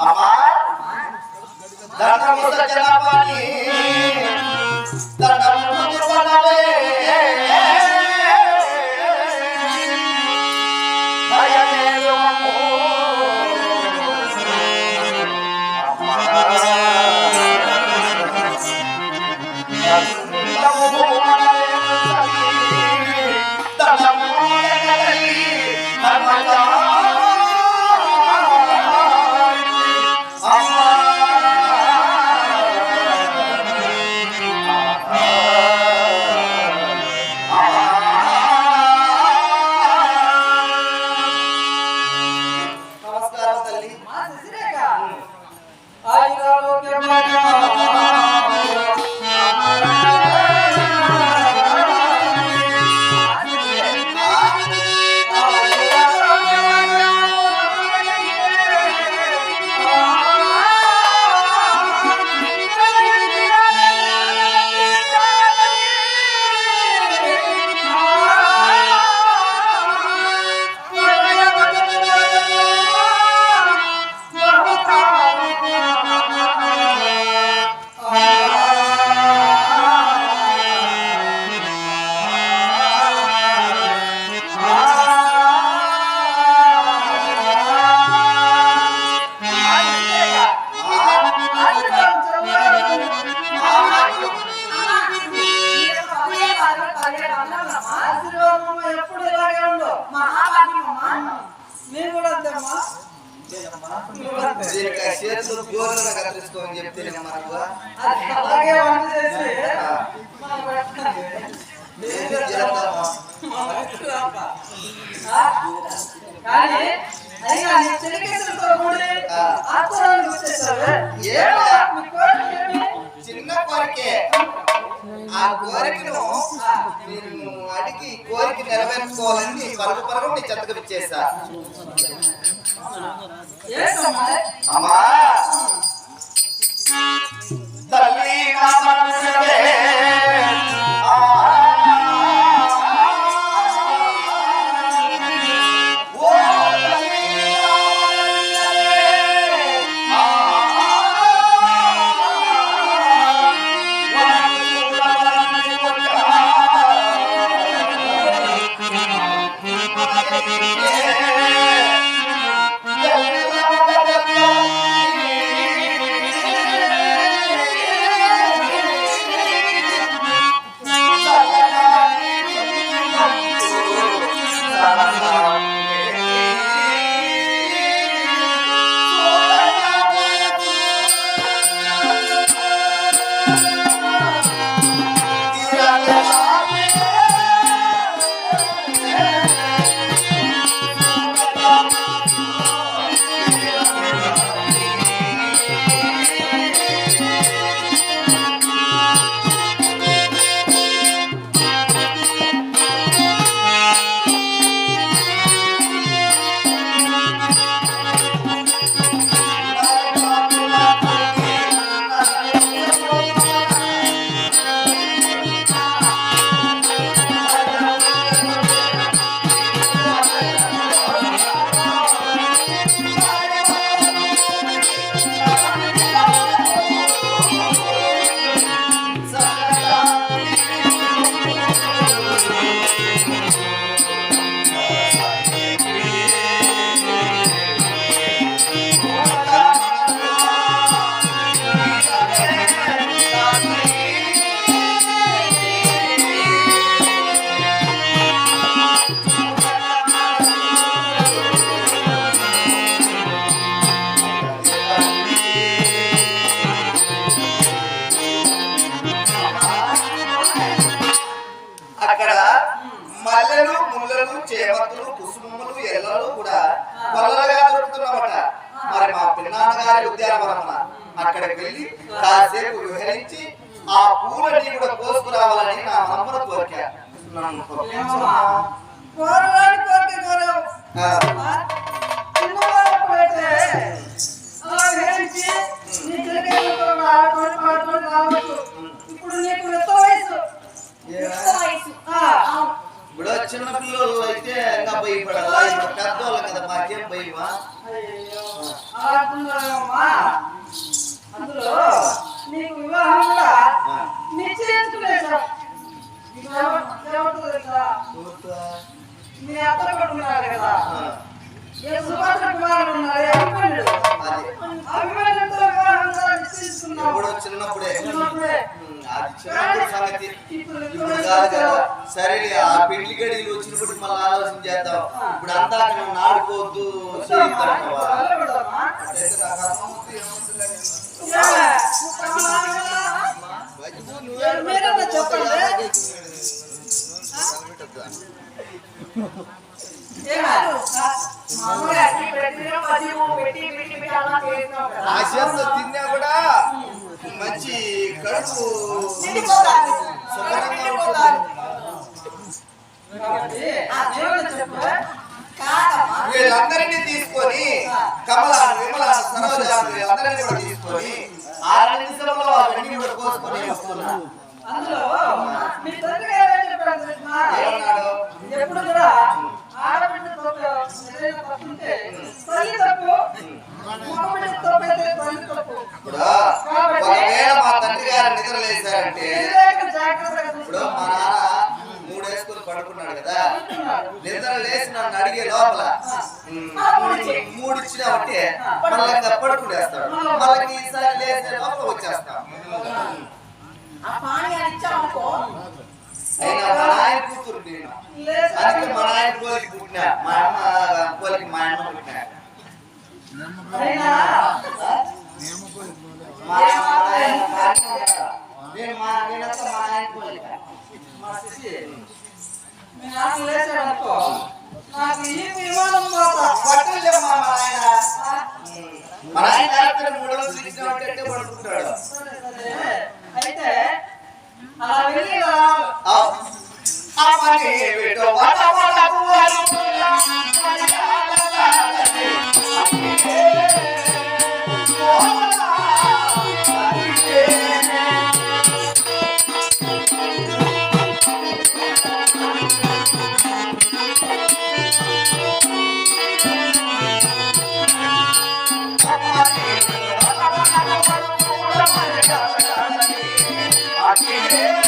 అమ్మా. దండము దీనికి చేతులు కత్తిరించుకోమని చెప్తే మనకు కానీ కూడి వచ్చేసావే చిన్న కోరికే ఆ కోరికను నేను అడిగి కోరిక నెరవేర్చుకోవాలని పరుగు పరుగు నీ చెత్తకు ఇచ్చేసా ஆமா. అక్కడ ముల్లలు చేపతులు కుసుమములు ఎల్లలు కూడా కొల్లలుగా దొరుకుతున్నామట మరి మా పిన్నాన్నగారి ఉద్యానవనమున అక్కడికి వెళ్ళి కాసేపు విహరించి ఆ పూలని కూడా కోసుకురావాలని నా మనమున కోరిక. నన్ను ఏమమ్మా? పంపించమ్మా. కోరవాడి కోరిక కోరావు. ఆ, ఆ? చిన్నవాడప్పుడైతే అలా వేయించి నీ క్రికెట్ ఆడుకొని పాడుకొని రావచ్చు. ఇప్పుడు నీకు యుక్త వయసు. యుక్త వయసు. ఆ. ఇప్పుడు చిన్న పిల్లలు అయితే ఇంకా భయపడాలా ఇప్పుడు పెద్దవాళ్ళు కదా మాకేం భయమా అయ్యయ్యో. ఆడుతున్నావమ్మా. అందులో నీకు వివాహం కూడా నిశ్చయించుకునేసాం ఏమంటుంది తెలుసా? మీ అత్తలు కూడా ఉన్నారు కదా. సుభాష కుమారుడు ఉన్నారు అభిమన్యుడు అభిమన్యుడితో వివాహం ఎప్పుడో చిన్నప్పుడే. చిన్నప్పుడే. ఉమ్, అది చిన్నప్పుడు సంగతి ఇప్పుడు ఇప్పుడు కాదు కదా. సరే ఆ పెళ్ళి గడియలు వచ్చినప్పుడు మళ్ళీ ఆలోచన చేద్దాం. ఇప్పుడు అంతా ఆడుకోవద్దు. ఆ చేతిలో తిన్నా కూడా మంచి కడుపు వీళ్ళందరినీ తీసుకొని కమలాను విమలాను సరోజాను వీళ్ళందరినీ కూడా తీసుకొని ఆరు నిమిషంలో అవన్నీ కూడా కోసుకొని వస్తున్నా అందులో మీ తండ్రి గారు ఏం చెప్పారు మూడు ఇచ్చినామంటే మళ్ళీ ఇంకా పడుకునేస్తాడు మళ్ళీ ఈసారి లేచే లోపల వచ్చేస్తాం అయినా మా నాయన కూతురు నేను అందుకే మా నాయన కోలికి పుట్టినా మా అమ్మ కోలికి మా అమ్మ పుట్టినా అయినా మా నాయన మా నాయన నేను మా నేనంతా మా నాయన కోలిక మా శిశి, మీ నాన్న లేచాడనుకో నాకు విమానం పోతా బట్టలు లేమ్మా మా నాయన మా నాయన రాత్రి మూడు రోజులు పడుకుంటాడు. అయితే అలా వెళ్ళి రావాలి. Yeah.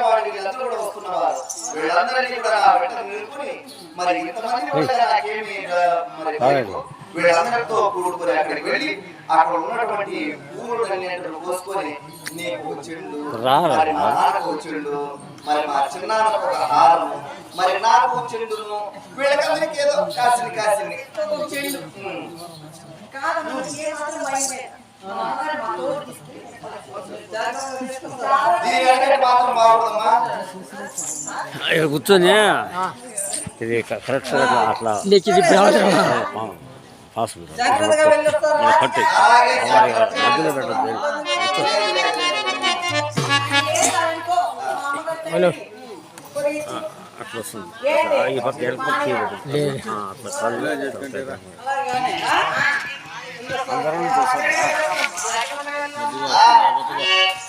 మధురవాణి కీరవాణి వీళ్ళందరూ కూడా వస్తున్నవారు వీళ్ళందరినీ కూడా నా వెంట నిలుపుని మరి ఇంతమంది నాకేమి మరి భయము. వీళ్ళందరితో కూడుకొని అక్కడికి వెళ్ళి అక్కడ ఉన్నటువంటి పూలు అన్నింటిని కోసుకొని నీకు ఒక చెండు రారా. మరి మా నాన్నకు ఒక చెండు మరి మా చిన్నాన్నకు ఒక హారము మరి నాకు ఒక చెండును వీళ్ళకందరికీ ఏదో కాసిని కాసిని ఉమ్. ఇక్కడ కూర్చొని. ఇది కరెక్ట్ అట్లా. పాసిబుల్? కట్టి అలాగే మధ్యలో పెట్టద్దు. హలో అట్లా వస్తుంది. ఈ పక్క అట్లా? అందరం 누가, 누가, 누가.